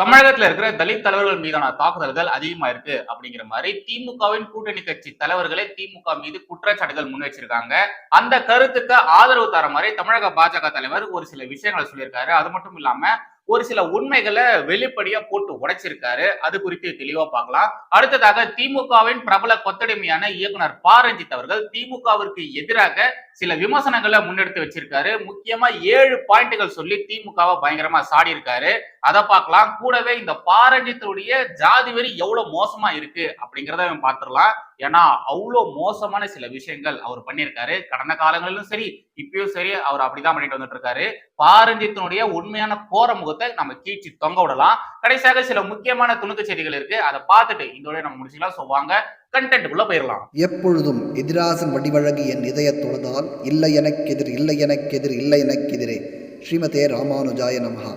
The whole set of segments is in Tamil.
தமிழகத்துல இருக்கிற தலித் தலைவர்கள் மீதான தாக்குதல்கள் அதிகமா இருக்கு அப்படிங்கிற மாதிரி திமுகவின் கூட்டணி கட்சி தலைவர்களே திமுக மீது குற்றச்சாட்டுகள் முன் வச்சிருக்காங்க அந்த கருத்துக்கு ஆதரவு தர மாதிரி தமிழக பாஜக தலைவர் ஒரு சில விஷயங்களை சொல்லியிருக்காரு. அது மட்டும் இல்லாம ஒரு சில உண்மைகளை வெளிப்படையா போட்டு உடைச்சிருக்காரு. அது குறித்து தெளிவா பார்க்கலாம். அடுத்ததாக திமுகவின் பிரபல கொத்தடிமையான இயக்குனர் பாரஞ்சித் அவர்கள் திமுகவிற்கு எதிராக சில விமர்சனங்களை முன்னெடுத்து வச்சிருக்காரு. முக்கியமா ஏழு பாயிண்ட்கள் சொல்லி திமுகவை பயங்கரமா சாடி இருக்காரு அதை பார்க்கலாம். கூடவே இந்த பாரஞ்சித்துடைய ஜாதி வெறி எவ்வளவு மோசமா இருக்கு அப்படிங்கிறத அவன் பார்த்துடலாம். ஏன்னா அவ்வளோ மோசமான சில விஷயங்கள் அவர் பண்ணியிருக்காரு. கடந்த காலங்களிலும் சரி இப்பயும் சரி அவர் அப்படிதான் பண்ணிட்டு வந்துட்டு இருக்காரு. பாரஞ்சித்தினுடைய உண்மையான கோர முகத்தை நம்ம கீழ்ச்சி தொங்க விடலாம். கடைசியாக சில முக்கியமான துணுக்கு செய்திகள் இருக்கு. அதை பார்த்துட்டு இதோட நம்ம முடிச்சுக்கலாம். ஸோ வாங்க கண்டென்ட்டுக்குள்ள போயிடலாம் எப்பொழுதும் எதிராசன் வடிவழகு என் இதயத் தொழுதால் இல்லை எனக்கெதிர் இல்லை எனக்கெதிர் இல்லை எனக்கெதிரே. ஸ்ரீமதே ராமானுஜாய நமஹா.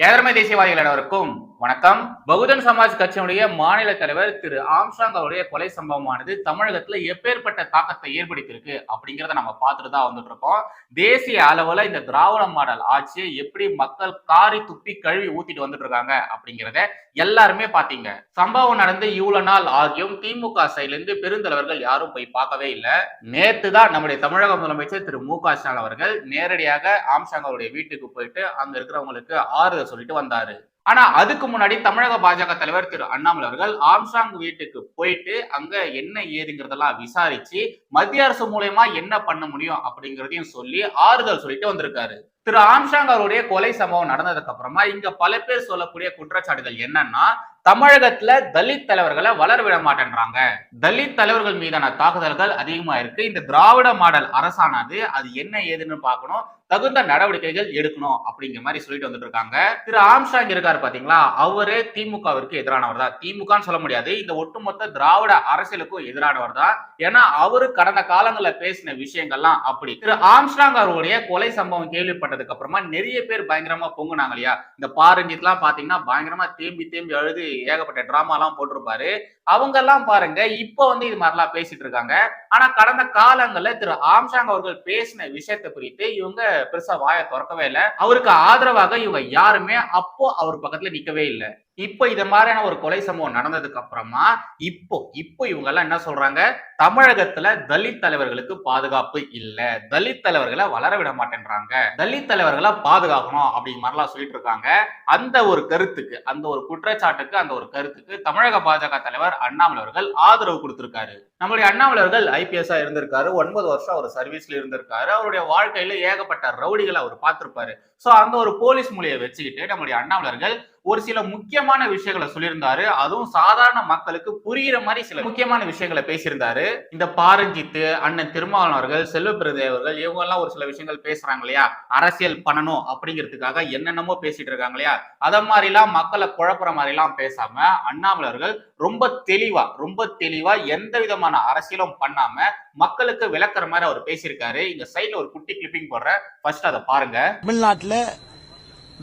ஏழமை தேசியவாதிகள் அனைவருக்கும் வணக்கம். பகுஜன் சமாஜ் கட்சியினுடைய மாநில தலைவர் திரு ஆம்சாங் அவருடைய கொலை சம்பவமானது தமிழகத்துல எப்பேற்பட்ட தாக்கத்தை ஏற்படுத்தியிருக்கு அப்படிங்கிறத நம்ம பார்த்துட்டு தான் வந்துட்டு இருக்கோம் தேசிய அளவுல இந்த திராவிட மாடல் ஆட்சியை எப்படி மக்கள் காரி துப்பி கழுவி ஊத்திட்டு வந்துட்டு இருக்காங்க அப்படிங்கிறத எல்லாருமே பாத்தீங்க சம்பவம் நடந்து இவ்வளவு நாள் ஆகியும் திமுக சைட்ல இருந்து பெருந்தலைவர்கள் யாரும் போய் பார்க்கவே இல்லை. நேத்து தான் நம்முடைய தமிழக முதலமைச்சர் திரு மு க ஸ்டாலின் அவர்கள் நேரடியாக ஆம்சாங் அவருடைய வீட்டுக்கு போயிட்டு அங்க இருக்கிறவங்களுக்கு ஆறுதல் சொல்லிட்டு வந்தாரு. ஆனா அதுக்கு முன்னாடி தமிழக பாஜக தலைவர் திரு அண்ணாமலை அவர்கள் ஆம்சாங் வீட்டுக்கு போயிட்டு அங்க என்ன ஏதுங்கிறதெல்லாம் விசாரிச்சு மத்திய அரசு மூலயமா என்ன பண்ண முடியும் அப்படிங்கிறதையும் சொல்லி ஆறுதல் சொல்லிட்டு வந்திருக்காரு. திரு ஆம்சாங் அவருடைய கொலை சம்பவம் நடந்ததுக்கு அப்புறமா இங்க பல பேர் சொல்லக்கூடிய குற்றச்சாட்டுகள் என்னன்னா தமிழகத்துல தலித் தலைவர்களை வளர விட மாட்டேன்றாங்க. தலித் தலைவர்கள் மீதான தாக்குதல்கள் அதிகமா இருக்கு. இந்த திராவிட மாடல் அரசானது அது என்ன ஏதுன்னு பார்க்கணும். தகுந்த நடவடிக்கைகள் எடுக்கணும் அப்படிங்கிற மாதிரி சொல்லிட்டு வந்துட்டு இருக்காங்க. திரு ஆம்ஸ்டாங் இருக்காரு பாத்தீங்களா? அவரு திமுகவிற்கு எதிரானவர் தான். திமுகன்னு சொல்ல முடியாது. இந்த ஒட்டுமொத்த திராவிட அரசியலுக்கும் எதிரானவர் தான். ஏன்னா அவரு கடந்த காலங்களில் பேசின விஷயங்கள்லாம் அப்படி. திரு ஆம்ஸ்டாங் அவருடைய கொலை சம்பவம் கேள்விப்பட்டதுக்கு அப்புறமா நிறைய பேர் பயங்கரமா பொங்குனாங்க இல்லையா? இந்த பாரஞ்சித் எல்லாம் பாத்தீங்கன்னா பயங்கரமா தேம்பி தேம்பி அழுது ஏகப்பட்ட டிராமா எல்லாம் போட்டிருப்பாரு. அவங்க எல்லாம் பாருங்க இப்ப வந்து இது மாதிரிலாம் பேசிட்டு இருக்காங்க ஆனா கடந்த காலங்கள்ல திரு ஆம்சாங் அவர்கள் பேசின விஷயத்தை குறித்து இவங்க பெருசா வாயை திறக்கவே இல்லை. அவருக்கு ஆதரவாக இவங்க யாருமே அப்போ அவர் பக்கத்துல நிக்கவே இல்லை. இப்போ இது மாதிரியான ஒரு கொலை சம்பவம் நடந்ததுக்கு அப்புறமா இப்போ இப்போ இவங்க எல்லாம் என்ன சொல்றாங்க? தமிழகத்துல தலித் தலைவர்களுக்கு பாதுகாப்பு இல்ல. தலித் தலைவர்களை வளர விட மாட்டேன்றாங்க. தலித் தலைவர்களை பாதுகாக்கணும் அப்படிங்கிற மாதிரிலாம் சொல்லிட்டு இருக்காங்க. அந்த ஒரு கருத்துக்கு அந்த ஒரு குற்றச்சாட்டுக்கு அந்த ஒரு கருத்துக்கு தமிழக பாஜக தலைவர் அண்ணாமலை அவர்கள் ஆதரவு கொடுத்திருக்காரு. நம்மளுடைய அண்ணாமலை அவர்கள் ஐபிஎஸ்ஆ இருந்திருக்காரு. ஒன்பது வருஷம் அவர் சர்வீஸ்ல இருந்திருக்காரு. அவருடைய வாழ்க்கையில ஏகப்பட்ட ரவுடிகளை அவர் பார்த்திருப்பாரு. ஸோ அந்த ஒரு போலீஸ் மொழியை வச்சுக்கிட்டு நம்மளுடைய அண்ணாமலர்கள் ஒரு சில முக்கியமான விஷயங்களை சொல்லியிருந்தாரு. அதுவும் சாதாரண மக்களுக்கு புரியுற மாதிரி சில முக்கியமான விஷயங்களை பேசியிருந்தாரு. இந்த பாரஞ்சித்து அண்ணன் திருமாவளவர்கள் செல்வப்பிரதேவர்கள் இவங்க எல்லாம் ஒரு சில விஷயங்கள் பேசுறாங்க இல்லையா? அரசியல் பண்ணணும் அப்படிங்கிறதுக்காக என்னென்னமோ பேசிட்டு இருக்காங்க இல்லையா? அத மாதிரிலாம் மக்களை குழப்புற மாதிரி எல்லாம் பேசாம அண்ணாமலர்கள் ரொம்ப தெளிவா ரொம்ப தெளிவா எந்த விதமான அரசியலும் பண்ணாம மக்களுக்கு விளக்குற மாதிரி அவர் பேசியிருக்காரு. இந்த சைட்ல ஒரு குட்டி கிளிப்பிங் போடுற ஃபர்ஸ்ட் அதை பாருங்க. தமிழ்நாட்டுல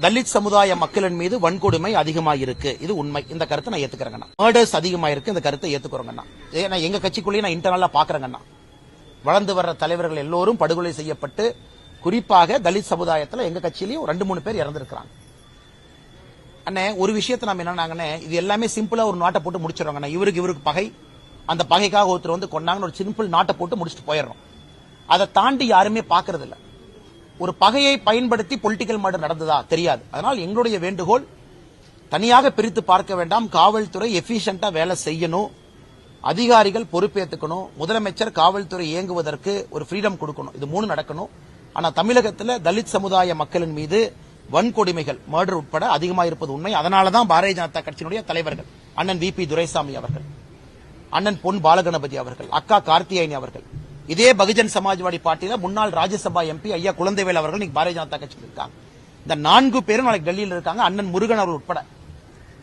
தலித் சமுதாய மக்களின் மீது வன்கொடுமை அதிகமாயிருக்கு. இது உண்மை. இந்த கருத்தை நான் ஏத்துக்கிறேங்கண்ணா. மர்டர்ஸ் அதிகமாயிருக்கு. இந்த கருத்தை ஏத்துக்கிறோங்கண்ணா. ஏன்னா எங்க கட்சிக்குள்ளேயே நான் இன்டர்னலா பாக்குறேங்கண்ணா. வளர்ந்து வர்ற தலைவர்கள் எல்லோரும் படுகொலை செய்யப்பட்டு குறிப்பாக தலித் சமுதாயத்துல எங்க கட்சியிலயும் ரெண்டு மூணு பேர் இறந்திருக்கிறாங்க. அண்ணே ஒரு விஷயத்தை நம்ம என்னன்னாங்கண்ணே இது எல்லாமே சிம்பிளா ஒரு நாட்டை போட்டு முடிச்சிடறோங்கண்ணா. இவருக்கு இவருக்கு பகை. அந்த பகைக்காக ஒருத்தர் வந்து கொண்டாங்கன்னு ஒரு சிம்பிள் நாட்டை போட்டு முடிச்சுட்டு போயிடுறோம். அதை தாண்டி யாருமே பாக்குறது இல்லை ஒரு பகையை பயன்படுத்தி பொலிட்டிக்கல் மர்டர் நடந்ததா? தெரியாது. அதனால் எங்களுடைய வேண்டுகோள் தனியாக பிரித்து பார்க்க வேண்டாம். காவல்துறை எஃபிஷியண்டா வேலை செய்யணும். அதிகாரிகள் பொறுப்பேற்றுக்கணும் முதலமைச்சர் காவல்துறை இயங்குவதற்கு ஒரு ஃப்ரீடம் கொடுக்கணும். இது மூணு நடக்கணும். ஆனா தமிழகத்தில் தலித் சமுதாய மக்களின் மீது வன்கொடுமைகள் மர்டர் உட்பட அதிகமாக இருப்பது உண்மை. அதனால தான் பாரதிய ஜனதா கட்சியினுடைய தலைவர்கள் அண்ணன் வி பி துரைசாமி அவர்கள் அண்ணன் பொன் பாலகணபதி அவர்கள் அக்கா கார்த்தியாயினி அவர்கள் இதே பகுஜன் சமாஜ்வாடி பார்ட்டியில முன்னாள் ராஜ்யசபா எம்பி ஐயா குழந்தைவேல் அவர்கள் இன்னைக்கு பாரதிய ஜனதா கட்சியில் இருக்காங்க. இந்த நான்கு பேரும் நாளைக்கு டெல்லியில் இருக்காங்க. அண்ணன் முருகன் அவர்கள் உட்பட.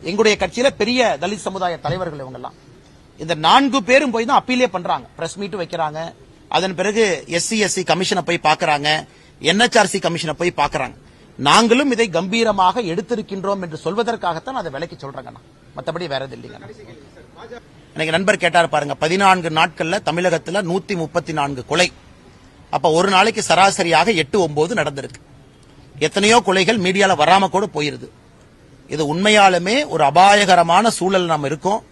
எங்களுடைய கட்சியில பெரிய தலித் சமுதாய தலைவர்கள் இவங்க எல்லாம் இந்த நான்கு பேரும் போய் தான் அப்பீலே பண்றாங்க. பிரஸ் மீட் வைக்கிறாங்க. அதன் பிறகு எஸ்சி எஸ்சி கமிஷனை போய் பார்க்கறாங்க. என்எச்ஆர்சி கமிஷனை போய் பார்க்கறாங்க. நாங்களும் இதை கம்பீரமாக எடுத்திருக்கின்றோம் என்று சொல்வதற்காகத்தான் அதை விலைக்கு சொல்றாங்க மற்றபடி வேற எது இல்லைங்க எனக்கு நண்பர் கேட்டார் பாருங்க பதினான்கு நாட்கள்ல தமிழகத்துல நூத்தி முப்பத்தி நான்கு கொலை. அப்ப ஒரு நாளைக்கு சராசரியாக எட்டு ஒன்பது நடந்திருக்கு. எத்தனையோ கொலைகள் மீடியால வராம கூட போயிருது. இது உண்மையாலுமே ஒரு அபாயகரமான சூழல் நம்ம இருக்கோம்.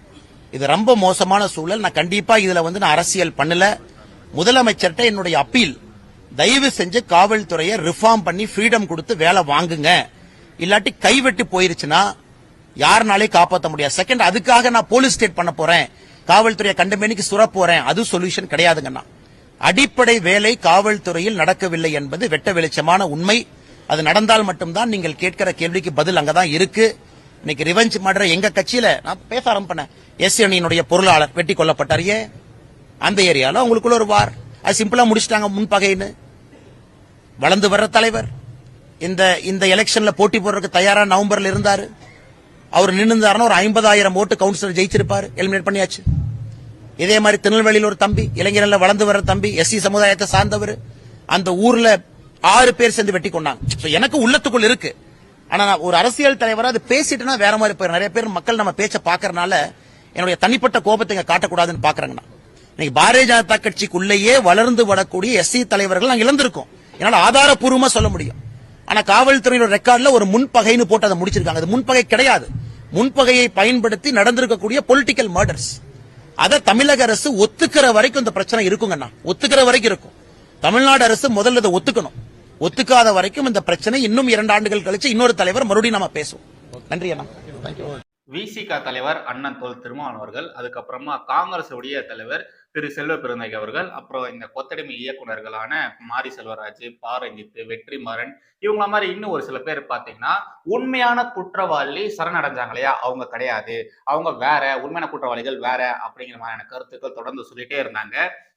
இது ரொம்ப மோசமான சூழல். நான் கண்டிப்பா இதுல வந்து நான் அரசியல் பண்ணல. முதலமைச்சர்கிட்ட என்னுடைய அப்பீல் தயவு செஞ்சு காவல்துறையை ரிஃபார்ம் பண்ணி ஃப்ரீடம் கொடுத்து வேலை வாங்குங்க. இல்லாட்டி கைவெட்டு போயிருச்சுன்னா யாருனாலே காப்பாற்ற முடியாது. செகண்ட் அதுக்காக நான் போலீஸ் ஸ்டேட் பண்ண போறேன். காவல்துறையை கண்டமேனிக்கு சுர போறேன் அது சொல்யூஷன் கிடையாதுங்கண்ணா. அடிப்படை வேலை காவல்துறையில் நடக்கவில்லை என்பது வெட்ட வெளிச்சமான உண்மை. அது நடந்தால் மட்டும்தான் நீங்கள் கேட்கிற கேள்விக்கு பதில் அங்கதான் இருக்கு. இன்னைக்கு ரிவெஞ்ச் மர்டர் எங்க கட்சியில நான் பேச ஆரம்பிப்பேன். எஸ் அணியினுடைய பொருளாளர் வெட்டி கொல்லப்பட்டார். ஏன் அந்த ஏரியால அவங்களுக்குள்ள ஒரு வார் அது சிம்பிளா முடிச்சிட்டாங்க முன்பகைன்னு வளர்ந்து வர்ற தலைவர். இந்த இந்த எலெக்ஷன்ல போட்டி போடுறதுக்கு தயாரா நவம்பர்ல இருந்தாரு. அவர் நின்றுந்தாருன்னா ஒரு ஐம்பதாயிரம் ஓட்டு கவுன்சிலர் ஜெயிச்சிருப்பாரு. எலிமினேட் பண்ணியாச்சு. இதே மாதிரி திருநெல்வேலியில் ஒரு தம்பி இளைஞர்கள் வளர்ந்து வர்ற தம்பி எஸ்சி சமுதாயத்தை சார்ந்தவர். அந்த ஊர்ல ஆறு பேர் சேர்ந்து வெட்டி கொண்டாங்க. எனக்கு உள்ளத்துக்குள் இருக்கு. ஆனா நான் ஒரு அரசியல் தலைவரா அது பேசிட்டுனா வேற மாதிரி போயிடும் நிறைய பேர் மக்கள் நம்ம பேச்ச பாக்குறதுனால என்னுடைய தனிப்பட்ட கோபத்தை இங்க காட்டக்கூடாதுன்னு பாக்குறாங்கண்ணா இன்னைக்கு பாரதிய ஜனதா கட்சிக்குள்ளேயே வளர்ந்து வரக்கூடிய எஸ்சி தலைவர்கள் நாங்க இழந்திருக்கோம். என்னால ஆதாரப்பூர்வமா சொல்ல முடியும். ஆனா காவல்துறையோட ரெக்கார்ட்ல ஒரு முன்பகைன்னு போட்டு அதை முடிச்சிருக்காங்க. அது முன்பகை கிடையாது. முன்பகையை பயன்படுத்தி நடந்திருக்கக்கூடிய பொலிட்டிக்கல் மர்டர்ஸ் அதை தமிழக அரசு ஒத்துக்கிற வரைக்கும் இந்த பிரச்சனை இருக்குங்கண்ணா ஒத்துக்கிற வரைக்கும் இருக்கும். தமிழ்நாடு அரசு முதல்ல இதை ஒத்துக்கணும். ஒத்துக்காத வரைக்கும் இந்த பிரச்சனை இன்னும் இரண்டு ஆண்டுகள் கழிச்சு இன்னொரு தலைவர் மறுபடியும் நம்ம பேசுவோம். நன்றி அண்ணா. தேங்க்யூ விசிக தலைவர் அண்ணன் தொல் திருமாவளவன் அவர்கள் அதுக்கப்புறமா காங்கிரஸ் உடைய தலைவர் திரு செல்வ பெருந்தகை அவர்கள் அப்புறம் இந்த கொத்தடிமை இயக்குனர்களான மாரி செல்வராஜ் பாரஞ்சித் வெற்றிமாறன் இவங்கள மாதிரி இன்னும் ஒரு சில பேர் பார்த்தீங்கன்னா உண்மையான குற்றவாளி சரணடைஞ்சாங்க இல்லையா அவங்க கிடையாது. அவங்க வேற உண்மையான குற்றவாளிகள் வேற அப்படிங்கிற மாதிரியான கருத்துக்கள் தொடர்ந்து சொல்லிட்டே இருந்தாங்க.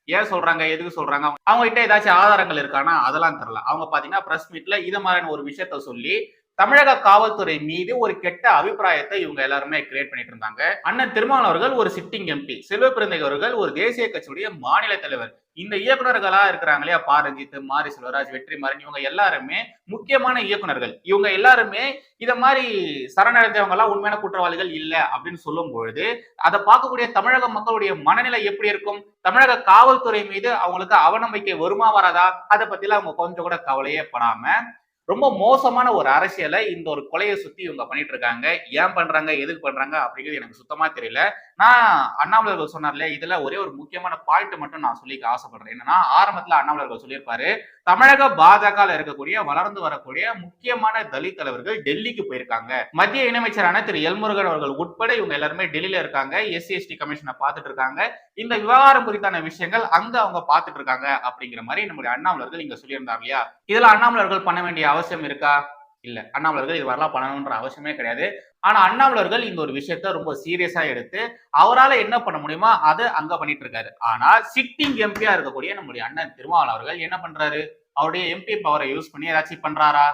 ஏன் சொல்றாங்க? எதுக்கு சொல்றாங்க? அவங்க கிட்ட ஏதாச்சும் ஆதாரங்கள் இருக்கானா? அதெல்லாம் தெரில அவங்க பாத்தீங்கன்னா பிரஸ் மீட்ல இதை மாதிரியான ஒரு விஷயத்த சொல்லி தமிழக காவல்துறை மீது ஒரு கெட்ட அபிப்பிராயத்தை இவங்க எல்லாருமே கிரியேட் பண்ணிட்டு இருந்தாங்க. அண்ணன் திருமாவளவன் அவர்கள் ஒரு சிட்டிங் எம்பி செல்வ அவர்கள் ஒரு தேசிய கட்சியுடைய மாநில தலைவர். இந்த இயக்குனர்களா இருக்கிறாங்க இல்லையா பாரஞ்சித் மாரி செல்வராஜ் வெற்றிமாறன் இவங்க எல்லாருமே முக்கியமான இயக்குனர்கள். இவங்க எல்லாருமே இத மாதிரி சரணடைந்தவங்க எல்லாம் உண்மையான குற்றவாளிகள் இல்ல அப்படின்னு சொல்லும் பொழுது அதை பார்க்கக்கூடிய தமிழக மக்களுடைய மனநிலை எப்படி இருக்கும்? தமிழக காவல்துறை மீது அவங்களுக்கு அவநம்பிக்கை வருமா வராதா? அதை பத்திலாம் அவங்க கொஞ்சம் கூட கவலையே படாம ரொம்ப மோசமான ஒரு அரசியலை இந்த ஒரு கொலையை சுத்தி இவங்க பண்ணிட்டு இருக்காங்க. ஏன் பண்றாங்க? எதுக்கு பண்றாங்க? அப்படிங்கிறது எனக்கு சுத்தமா தெரியல. நான் அண்ணாமலர்கள் சொன்னார்ல இதுல ஒரே ஒரு முக்கியமான பாயிண்ட் மட்டும் நான் சொல்லிக்க ஆசைப்படுறேன். என்னன்னா ஆரம்பத்துல அண்ணாமலர்கள் சொல்லியிருப்பாரு தமிழக பாஜக இருக்கக்கூடிய வளர்ந்து வரக்கூடிய முக்கியமான தலித் தலைவர்கள் டெல்லிக்கு போயிருக்காங்க. மத்திய இணையமைச்சரான திரு. எல்முருகன் அவர்கள் உட்பட இவங்க எல்லாருமே டெல்லியில இருக்காங்க. எஸ்சி எஸ்டி கமிஷனை பார்த்துட்டு இருக்காங்க. இந்த விவகாரம் குறித்தான விஷயங்கள் அங்க அவங்க பார்த்துட்டு இருக்காங்க. அப்படிங்கிற மாதிரி நம்முடைய அண்ணாமலர்கள் இங்க சொல்லியிருந்தார் இல்லையா? இதுல அண்ணாமலர்கள் பண்ண வேண்டிய அவசியம் இருக்கா? இல்ல. அண்ணாமலர்கள் இது வரலாம் பண்ணணும்ன்ற அவசியமே கிடையாது. ஆனா அண்ணாமலர்கள் இந்த ஒரு விஷயத்த ரொம்ப சீரியஸா எடுத்து அவரால் என்ன பண்ண முடியுமோ அதை அங்க பண்ணிட்டு இருக்காரு. ஆனா சிட்டிங் எம்பியா இருக்கக்கூடிய நம்முடைய அண்ணன் திருமாவளவன் அவர்கள் என்ன பண்றாரு? அவருடைய எம்பி பவரை யூஸ் பண்ணி ஏதாச்சும் பண்றாரா?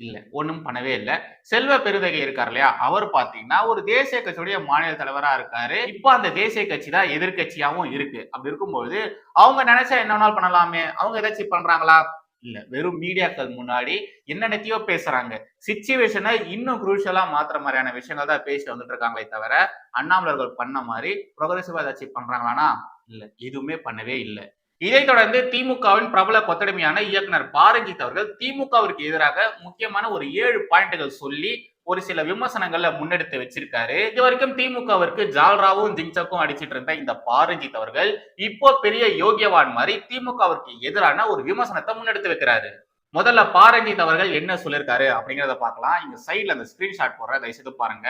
இல்ல ஒன்றும் பண்ணவே இல்லை. செல்வ பெருந்தகை இருக்கார் இல்லையா? அவர் பாத்தீங்கன்னா ஒரு தேசிய கட்சியுடைய மாநில தலைவரா இருக்காரு. இப்போ அந்த தேசிய கட்சி தான் எதிர்கட்சியாவும் இருக்கு. அப்படி இருக்கும்போது அவங்க நினைச்சா என்ன வேணாலும் பண்ணலாமே? அவங்க ஏதாச்சும் பண்றாங்களா? இல்ல. வெறும் மீடியாக்கள் முன்னாடி என்னென்னத்தையோ பேசுறாங்க. சிச்சுவேஷனை இன்னும் குரூஷியலா மாத்துற மாதிரியான விஷயங்கள் தான் பேசிட்டு வந்துட்டு இருக்காங்களே தவிர அண்ணாமலர்கள் பண்ண மாதிரி ப்ரொகரசிவா ஏதாச்சும் பண்றாங்களானா இல்ல. எதுவுமே பண்ணவே இல்லை. இதைத் தொடர்ந்து திமுகவின் பிரபல கொத்தடிமையான இயக்குனர் பாரஞ்சித் அவர்கள் திமுகவிற்கு எதிராக முக்கியமான ஒரு ஏழு பாயிண்ட்கள் சொல்லி ஒரு சில விமர்சனங்கள்ல முன்னெடுத்து வச்சிருக்காரு. இது வரைக்கும் திமுகவிற்கு ஜால்ராவும் ஜிங்சக்கும் அடிச்சிட்டு இருந்த இந்த பாரஞ்சித் அவர்கள் இப்போ பெரிய யோகியவான் மாதிரி திமுகவிற்கு எதிரான ஒரு விமர்சனத்தை முன்னெடுத்து வைக்கிறாரு. முதல்ல பாரஞ்சித் அவர்கள் என்ன சொல்லியிருக்காரு அப்படிங்கறத பார்க்கலாம். இங்க சைட்ல அந்த ஸ்கிரீன்ஷாட் போடுற தயவுசெய்து பாருங்க.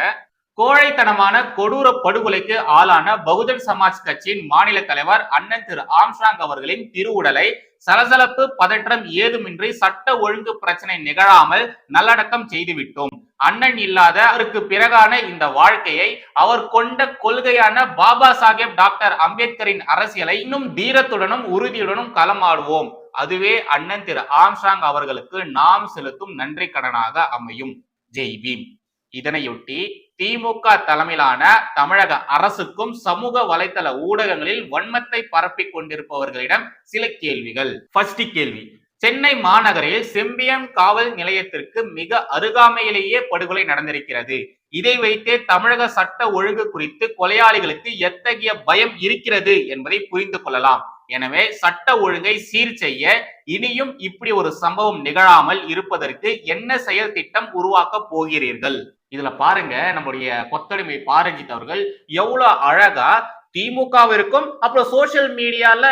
கோழைத்தனமான கொடூர படுகொலைக்கு ஆளான பகுஜன் சமாஜ் கட்சியின் மாநில தலைவர் அண்ணன் திரு ஆம்ஸ்ட்ராங் அவர்களின் திருவுடலை சலசலப்பு பதற்றம் ஏதுமின்றி சட்ட ஒழுங்கு பிரச்சனை நிகழாமல் நல்லடக்கம் செய்துவிட்டோம். அண்ணன் இல்லாத அவருக்கு பிறகான இந்த வாழ்க்கையை அவர் கொண்ட கொள்கையான பாபா சாஹேப் டாக்டர் அம்பேத்கரின் அரசியலை இன்னும் தீரத்துடனும் உறுதியுடனும் களமாடுவோம். அதுவே அண்ணன் திரு ஆம்ஸ்ட்ராங் அவர்களுக்கு நாம் செலுத்தும் நன்றி கடனாக அமையும். ஜெய் பீம். இதனையொட்டி திமுக தலைமையிலான தமிழக அரசுக்கும் சமூக வலைதள ஊடகங்களில் வன்மத்தை பரப்பிக் கொண்டிருப்பவர்களிடம் சில கேள்விகள். ஃபர்ஸ்ட் கேள்வி. சென்னை மாநகரில் செம்பியம் காவல் நிலையத்திற்கு மிக அருகாமையிலேயே படுகொலை நடந்திருக்கிறது. இதை வைத்தே தமிழக சட்ட ஒழுங்கு குறித்து கொலையாளிகளுக்கு எத்தகைய பயம் இருக்கிறது என்பதை புரிந்து கொள்ளலாம். எனவே சட்ட ஒழுங்கை சீர் செய்ய இனியும் இப்படி ஒரு சம்பவம் நிகழாமல் இருப்பதற்கு என்ன செயல் திட்டம் உருவாக்க போகிறீர்கள்? இதுல பாருங்க நம்முடைய கொத்தடிமை பாரஞ்சித் அவர்கள் எவ்வளவு அழகா திமுகவிற்கும் அப்புறம் சோசியல் மீடியால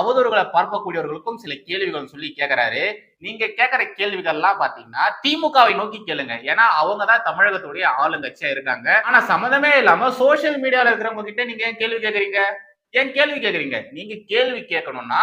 அவதூறுகளை பார்க்கக்கூடியவர்களுக்கும் சில கேள்விகள் சொல்லி கேக்குறாரு. நீங்க கேட்கிற கேள்விகள்லாம் பாத்தீங்கன்னா திமுகவை நோக்கி கேளுங்க. ஏன்னா அவங்க தான் தமிழகத்துடைய ஆளுங்கட்சியா இருக்காங்க. ஆனா சம்மந்தமே இல்லாம சோசியல் மீடியால இருக்கிறவங்க கிட்ட நீங்க ஏன் கேள்வி கேக்குறீங்க? ஏன் கேள்வி கேக்குறீங்க? நீங்க கேள்வி கேட்கணும்னா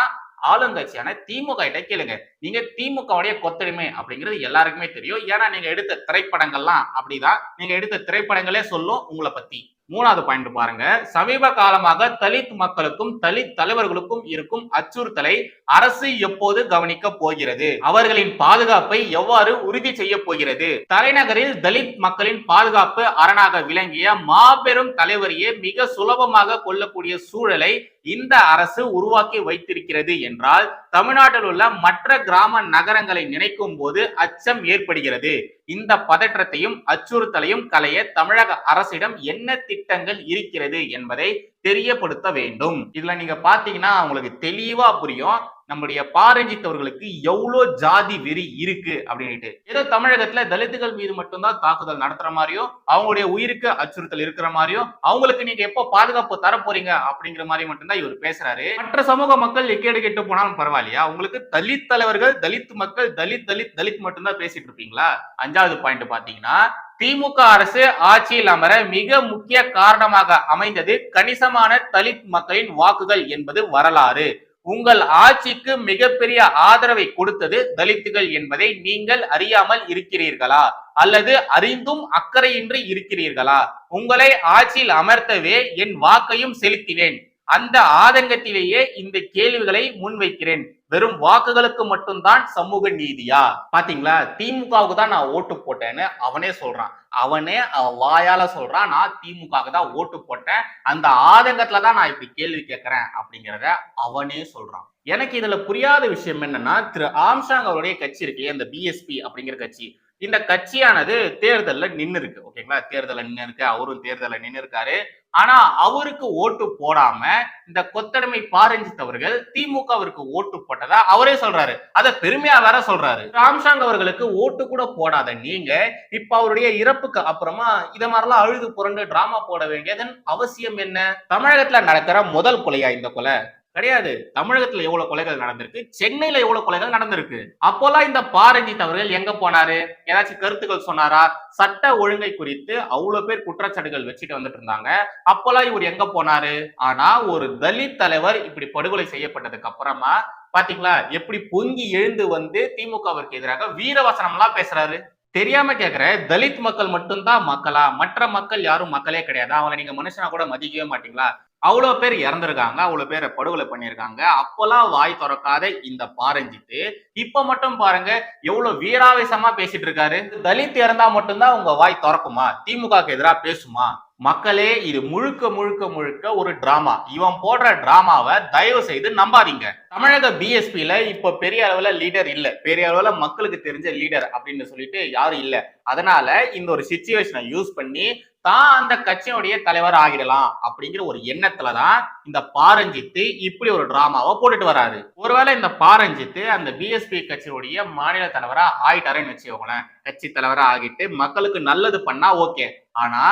ஆளுங்கட்சியான திமுக கிட்ட கேளுங்க. நீங்க திமுகவுடைய கொத்தடிமை அப்படிங்கிறது எல்லாருக்குமே தெரியும். ஏன்னா நீங்க எடுத்த திரைப்படங்கள்லாம் அப்படிதான். நீங்க எடுத்த திரைப்படங்களே சொல்லும் உங்களை பத்தி. மூணாவது பாயிண்ட் பாருங்க. சமீப காலமாக தலித் மக்களுக்கும் தலித் தலைவர்களுக்கும் இருக்கும் அச்சுறுத்தலை அரசு எப்போது கவனிக்க போகிறது? அவர்களின் பாதுகாப்பை எவ்வாறு உறுதி செய்ய போகிறது? தலைநகரில் தலித் மக்களின் பாதுகாப்பு அரணாக விளங்கிய மாபெரும் தலைவரையே மிக சுலபமாக கொள்ளக்கூடிய சூழலை இந்த அரசு உருவாக்கி வைத்திருக்கிறது என்றால் தமிழ்நாட்டில் உள்ள மற்ற கிராம நகரங்களை நினைக்கும் போது அச்சம் ஏற்படுகிறது. இந்த பதற்றத்தையும் அச்சுறுத்தலையும் களைய தமிழக அரசிடம் என்ன திட்டங்கள் இருக்கிறது என்பதை தெரியப்படுத்த வேண்டும். இதுல நீங்க பாத்தீங்கன்னா உங்களுக்கு தெளிவா புரியும். நம்முடைய பாரஞ்சித் அவர்களுக்கு எவ்வளோ ஜாதி வெறி இருக்கு அப்படின்ட்டு ஏதோ தமிழகத்துல தலித்துகள் மீது மட்டும்தான் தாக்குதல் நடத்துற மாதிரியும் அவங்களுடைய உயிருக்கு அச்சுறுத்தல் இருக்கிற மாதிரியும் அவங்களுக்கு நீங்க எப்போ பாதுகாப்பு தர போறீங்க அப்படிங்கிற மாதிரி மட்டும்தான் இவர் பேசுறாரு. மற்ற சமூக மக்கள் எக்கேடு கெட்டு போனாலும் பரவாயில்லையா? உங்களுக்கு தலித் தலைவர்கள் தலித் மக்கள் தலித் தலித் தலித் மட்டும்தான் பேசிட்டு இருப்பீங்களா? அஞ்சாவது பாயிண்ட் பாத்தீங்கன்னா திமுக அரசு ஆட்சியில் அமர மிக முக்கிய காரணமாக அமைந்தது கணிசமான தலித் மக்களின் வாக்குகள் என்பது வரலாறு. உங்கள் ஆட்சிக்கு மிகப்பெரிய ஆதரவை கொடுத்தது தலித்துகள் என்பதை நீங்கள் அறியாமல் இருக்கிறீர்களா? அல்லது அறிந்தும் அக்கறையின்றி இருக்கிறீர்களா? உங்களை ஆட்சியில் அமர்த்தவே என் வாக்கையும் செலுத்தினேன். அந்த ஆதங்கத்திலேயே இந்த கேள்விகளை முன்வைக்கிறேன். வெறும் வாக்குகளுக்கு மட்டும்தான் சமூக நீதியா? பாத்தீங்களா? திமுகவுக்கு தான் நான் ஓட்டு போட்டேன்னு அவனே சொல்றான். அவனே அவன் வாயால சொல்றான் நான் திமுகவுக்கு தான் ஓட்டு போட்டேன். அந்த ஆதங்கத்துல தான் நான் இப்படி கேள்வி கேட்கிறேன் அப்படிங்கிறத அவனே சொல்றான். எனக்கு இதுல புரியாத விஷயம் என்னன்னா திரு ஆம்சாங் அவருடைய கட்சி இருக்கு இந்த பிஎஸ்பி அப்படிங்கிற கட்சி. இந்த கட்சியானது தேர்தல்ல நின்னு இருக்கு ஓகேங்களா? தேர்தல நின்னு இருக்கு அவரும் தேர்தல நின்னு இருக்காரு ஆனா அவருக்கு ஓட்டு போடாம இந்த கொத்தடிமை பாரஞ்சித் அவர்கள் திமுக அவருக்கு ஓட்டு போட்டதா அவரே சொல்றாரு. அத பெருமையா வேற சொல்றாரு. ராம்சாங் அவர்களுக்கு ஓட்டு கூட போடாத நீங்க இப்ப அவருடைய இறப்புக்கு அப்புறமா இத மாதிரிலாம் அழுது புரண்டு டிராமா போட வேண்டியதன் அவசியம் என்ன? தமிழகத்துல நடக்கிற முதல் கொலையா இந்த கொலை? கிடையாது. தமிழகத்துல எவ்வளவு கொலைகள் நடந்திருக்கு? சென்னையில எவ்வளவு கொலைகள் நடந்திருக்கு? அப்போல்லாம் இந்த பாரஞ்சித் அவர்கள் எங்க போனாரு? ஏதாச்சும் கருத்துக்கள் சொன்னாரா? சட்ட ஒழுங்கை குறித்து அவ்வளவு பேர் குற்றச்சாட்டுகள் வச்சுட்டு வந்துட்டு இருந்தாங்க. அப்போல்லாம் இவர் எங்க போனாரு? ஆனா ஒரு தலித் தலைவர் இப்படி படுகொலை செய்யப்பட்டதுக்கு அப்புறமா பாத்தீங்களா? எப்படி பொங்கி எழுந்து வந்து திமுகவிற்கு எதிராக வீரவசனம் எல்லாம் பேசுறாரு. தெரியாம கேக்குற தலித் மக்கள் மட்டும்தான் மக்களா? மற்ற மக்கள் யாரும் மக்களே கிடையாது. அவங்களை நீங்க மனுஷனா கூட மதிக்கவே மாட்டீங்களா? அவ்வளோ பேர் இறந்துருக்காங்க அவ்வளோ பேரை படுகொலை பண்ணியிருக்காங்க. அப்போல்லாம் வாய் திறக்காத இந்த பாரஞ்சித்து இப்போ மட்டும் பாருங்க எவ்வளோ வீராவேசமா பேசிட்டு இருக்காரு தலித் இறந்தா மட்டும்தான் உங்க வாய் திறக்குமா? திமுகக்கு எதிராக பேசுமா? மக்களே இது முழுக்க முழுக்க முழுக்க ஒரு டிராமா இவன் போடுற டிராமாவை தயவு செய்து நம்பாதீங்க. தமிழக பிஎஸ்பியில இப்ப பெரிய அளவுல லீடர் இல்ல. பெரிய அளவுல மக்களுக்கு தெரிஞ்ச லீடர் அப்படின்னு சொல்லிட்டு யாரும் இல்ல. அதனால இந்த ஒரு சுச்சுவேஷனை யூஸ் பண்ணி தான் அந்த கட்சியினுடைய தலைவர் ஆகிடலாம் அப்படிங்கிற ஒரு எண்ணத்துலதான் இந்த பாரஞ்சித்து இப்படி ஒரு டிராமாவை போட்டுட்டு வராரு. ஒருவேளை இந்த பாரஞ்சித்து அந்த பிஎஸ்பி கட்சியுடைய மாநில தலைவரா ஆயிட்டாருன்னு வச்சுக்கோங்களேன். கட்சி தலைவரா ஆகிட்டு மக்களுக்கு நல்லது பண்ணா ஓகே. ஆனா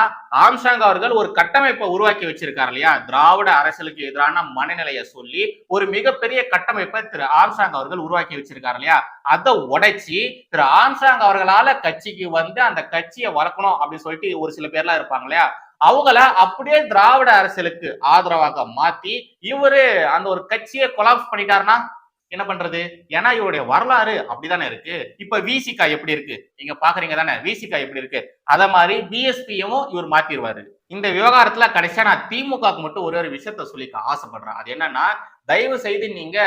ஆம்சாங் அவர்கள் ஒரு கட்டமைப்பை உருவாக்கி வச்சிருக்காரு இல்லையா? திராவிட அரசியலுக்கு எதிரான மனநிலையை சொல்லி ஒரு மிகப்பெரிய கட்டமைப்பை திரு ஆம்சாங் அவர்கள் உருவாக்கி வச்சிருக்காரு இல்லையா? அதை உடைச்சி திரு ஆம்சாங் அவர்களால கட்சிக்கு வந்து அந்த கட்சியை வளர்க்கணும் அப்படின்னு சொல்லிட்டு ஒரு சில பேர்லாம் இருப்பாங்க இல்லையா? அவங்கள அப்படியே திராவிட அரசியலுக்கு ஆதரவாக மாத்தி இவரு அந்த ஒரு கட்சியை கொலாப்ஸ் பண்ணிட்டாருன்னா என்ன பண்றது? ஏன்னா இவருடைய வரலாறு அப்படிதானே இருக்கு. இப்ப விசிகா எப்படி இருக்கு? நீங்க பாக்குறீங்க தானே? விசிகா எப்படி இருக்கு? அத மாதிரி பிஎஸ்பியும் இவர் மாத்திடுவாரு இந்த விவகாரத்துல கடைசியா நான் திமுகவுக்கு மட்டும் ஒரு ஒரு விஷயத்த சொல்லிக்க ஆசைப்படுறேன். அது என்னன்னா தயவு செய்து நீங்க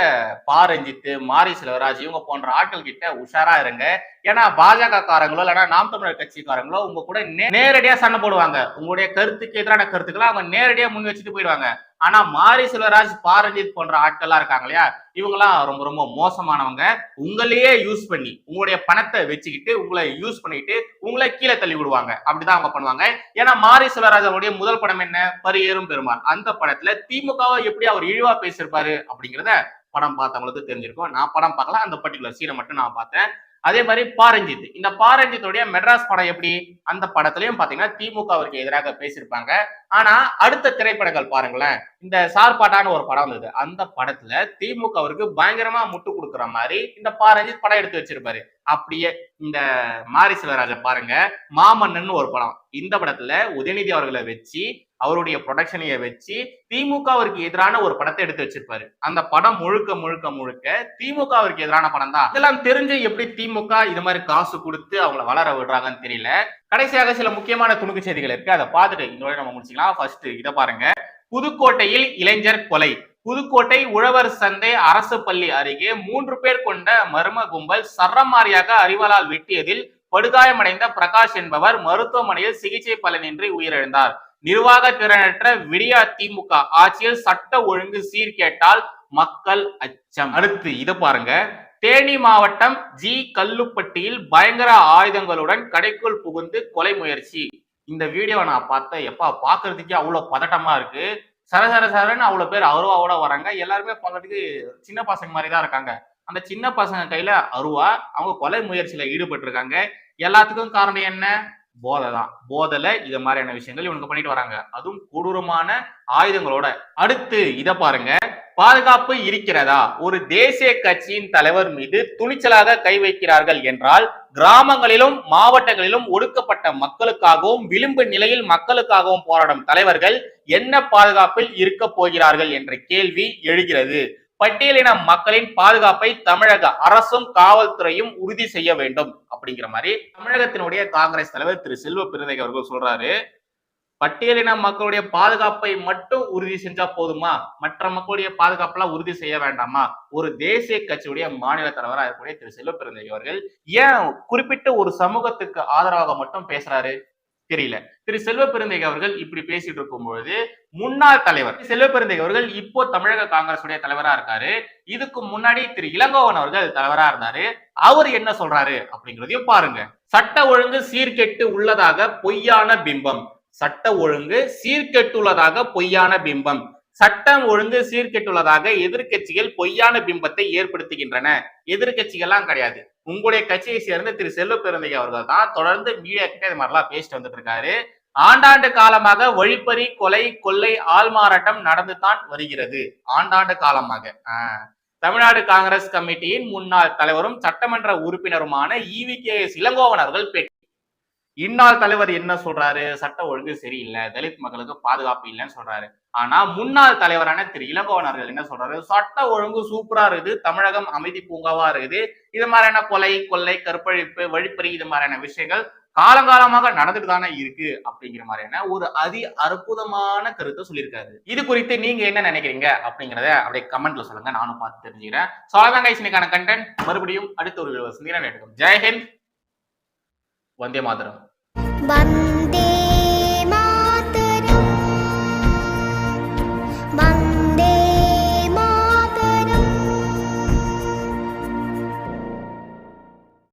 பாரஞ்சித்து மாரி செல்வராஜ் இவங்க போன்ற ஆட்கள் கிட்ட உஷாரா இருங்க. ஏன்னா பாஜக காரங்களோ இல்லைன்னா நாம் தமிழர் கட்சிக்காரங்களோ உங்க கூட நேரடியா சண்டை போடுவாங்க. உங்களுடைய கருத்துக்கு எதிரான கருத்துக்களை அவங்க நேரடியா முன் வச்சுட்டு போயிடுவாங்க. ஆனா மாரி செல்வராஜ் பாரஞ்சித் போன்ற ஆட்கள்லாம் இருக்காங்க இல்லையா? இவங்கெல்லாம் ரொம்ப ரொம்ப மோசமானவங்க. உங்களையே யூஸ் பண்ணி உங்களுடைய பணத்தை வச்சுக்கிட்டு உங்களை யூஸ் பண்ணிட்டு உங்களை கீழே தள்ளி விடுவாங்க. அப்படிதான் அவங்க பண்ணுவாங்க. ஏன்னா மாரி செல்வராஜ் அவருடைய முதல் படம் என்ன? பரியேறும் பெருமாள். அந்த படத்துல திமுகவை எப்படி அவர் இழிவா பேசியிருப்பாரு? அப்படிங்கிறத படம் பார்த்தவங்களுக்கு தெரிஞ்சிருக்கும். நான் படம் பார்க்கல அந்த பர்டிகுலர் சீனை மட்டும் நான் பார்த்தேன். அதே மாதிரி பாரஞ்சித். இந்த பாரஞ்சித்துடைய மெட்ராஸ் படம் எப்படி? அந்த படத்துலயும் பாத்தீங்கன்னா திமுகவிற்கு எதிராக பேசியிருப்பாங்க. ஆனா அடுத்த திரைப்படங்கள் பாருங்களேன். இந்த சார்பாட்டான ஒரு படம் வந்தது. அந்த படத்துல திமுகவிற்கு பயங்கரமா முட்டு கொடுக்குற மாதிரி இந்த பாரஞ்சித் படம் எடுத்து வச்சிருப்பாரு. அப்படியே இந்த மாரி செல்வராஜ பாருங்க மாமன்னன் ஒரு படம். இந்த படத்துல உதயநிதி அவர்களை வச்சு அவருடைய ப்ரொடக்ஷனைய வச்சு திமுகவிற்கு எதிரான ஒரு படத்தை எடுத்து வச்சிருப்பாரு. அந்த படம் முழுக்க முழுக்க முழுக்க திமுகவிற்கு எதிரான படம் தான் இதெல்லாம் தெரிஞ்சு எப்படி திமுக இது மாதிரி காசு கொடுத்து அவங்கள வளர விடுறாங்கன்னு தெரியல. கடைசியாக சில முக்கியமான துணுக்கு செய்திகள் இருக்கு. அதை பார்த்துட்டு இந்த நம்ம முடிச்சுக்கலாம். ஃபர்ஸ்ட் இதை பாருங்க. புதுக்கோட்டையில் இளைஞர் கொலை. புதுக்கோட்டை உழவர் சந்தை அரசு பள்ளி அருகே மூன்று பேர் கொண்ட மர்ம கும்பல் சரமாரியாக அறிவாளால் வெட்டியதில் படுகாயமடைந்த பிரகாஷ் என்பவர் மருத்துவமனையில் சிகிச்சை பலனின்றி உயிரிழந்தார். நிர்வாக திறனற்ற விடியா திமுக ஆட்சியில் சட்ட ஒழுங்கு சீர்கேட்டால் மக்கள் அச்சம். அடுத்து இதை பாருங்க. தேனி மாவட்டம் ஜி கல்லுப்பட்டியில் பயங்கர ஆயுதங்களுடன் கடைக்குள் புகுந்து கொலை முயற்சி. இந்த வீடியோவை நான் பார்த்தேன். எப்பா பாக்குறதுக்கே அவ்வளவு பதட்டமா இருக்கு. சர சர சரன்னு அவ்வளவு பேர் அருவாவோட வராங்க. எல்லாருமே பார்க்கறதுக்கு சின்ன பசங்க மாதிரி தான் இருக்காங்க. அந்த சின்ன பசங்க கையில அருவா அவங்க கொலை முயற்சியில ஈடுபட்டு இருக்காங்க எல்லாத்துக்கும் காரணம் என்ன? போதை தான் போதைல இது மாதிரியான விஷயங்கள் இவனுக்கு பண்ணிட்டு வராங்க. அதுவும் கொடூரமான ஆயுதங்களோட. அடுத்து இத பாருங்க. பாதுகாப்பு இருக்கிறதா? ஒரு தேசிய கட்சியின் தலைவர் மீது துணிச்சலாக கை வைக்கிறார்கள் என்றால் கிராமங்களிலும் மாவட்டங்களிலும் ஒடுக்கப்பட்ட மக்களுக்காகவும் விளிம்பு நிலையில் மக்களுக்காகவும் போராடும் தலைவர்கள் என்ன பாதுகாப்பில் இருக்க போகிறார்கள் என்ற கேள்வி எழுகிறது. பட்டியலின மக்களின் பாதுகாப்பை தமிழக அரசும் காவல்துறையும் உறுதி செய்ய வேண்டும் அப்படிங்கிற மாதிரி தமிழகத்தினுடைய காங்கிரஸ் தலைவர் திரு செல்வ பெருந்தகை அவர்கள் சொல்றாரு. பட்டியலின மக்களுடைய பாதுகாப்பை மட்டும் உறுதி செஞ்சா போதுமா? மற்ற மக்களுடைய பாதுகாப்பெல்லாம் உறுதி செய்ய வேண்டாமா? ஒரு தேசிய கட்சியுடைய மாநில தலைவராக இருக்கக்கூடிய திரு செல்வ பெருந்தகை அவர்கள் ஏன் குறிப்பிட்ட ஒரு சமூகத்துக்கு ஆதரவாக மட்டும் பேசுறாரு? தெரியல. திரு செல்வ அவர்கள் இப்படி பேசிட்டு இருக்கும் பொழுது முன்னாள் தலைவர் செல்வ அவர்கள் இப்போ தமிழக காங்கிரசுடைய தலைவரா இருக்காரு. இதுக்கு முன்னாடி திரு இளங்கோவன் அவர்கள் தலைவரா இருந்தாரு. அவர் என்ன சொல்றாரு அப்படிங்கிறதையும் பாருங்க. சட்ட ஒழுங்கு சீர்கெட்டு உள்ளதாக பொய்யான பிம்பம். சட்ட ஒழுங்கு சீர்கெட்டுள்ளதாக பொய்யான பிம்பம். சட்டம் ஒழுங்கு சீர்கெட்டுள்ளதாக எதிர்க்கட்சிகள் பொய்யான பிம்பத்தை ஏற்படுத்துகின்றன. எதிர்கட்சிகள்லாம் கிடையாது. உங்களுடைய கட்சியை சேர்ந்த திரு செல்வ பெருந்தகை அவர்கள் தான் தொடர்ந்து மீடியா கிட்ட இது மாதிரிலாம் பேசிட்டு வந்துட்டு இருக்காரு ஆண்டாண்டு காலமாக வழிப்பறி கொலை கொள்ளை ஆள்மாறாட்டம் நடந்துதான் வருகிறது. ஆண்டாண்டு காலமாக. ஆஹ் தமிழ்நாடு காங்கிரஸ் கமிட்டியின் முன்னாள் தலைவரும் சட்டமன்ற உறுப்பினருமான இவி கே எஸ் இளங்கோவன் அவர்கள் பேட்டி தலைவர் என்ன சொல்றாரு? சட்ட ஒழுங்கு சரியில்லை தலித் மக்களுக்கு பாதுகாப்பு இல்லைன்னு சொல்றாரு. ஆனா முன்னாள் தலைவரான திரு. இளங்கோவன் அவர்கள் என்ன சொல்றாரு? சட்ட ஒழுங்கு சூப்பரா இருக்குது தமிழகம் அமைதி பூங்காவா இருக்குது. இது மாதிரியான கொலை கொள்ளை கற்பழிப்பு வழிப்பறி இது மாதிரியான விஷயங்கள் காலங்காலமாக நடந்துட்டு தானே இருக்கு அப்படிங்கிற மாதிரியான ஒரு அதி அற்புதமான கருத்தை சொல்லியிருக்காரு. இது குறித்து நீங்க என்ன நினைக்கிறீங்க அப்படிங்கறத அப்படியே கமெண்ட்ல சொல்லுங்க. நானும் பார்த்து தெரிஞ்சுக்கிறேன். ஸோ இன்னைக்கான கண்டென்ட் மறுபடியும் அடுத்த ஒரு சந்திரன் எடுக்கும் ஜெயஹிந்த் வந்தே மாதரம். bắn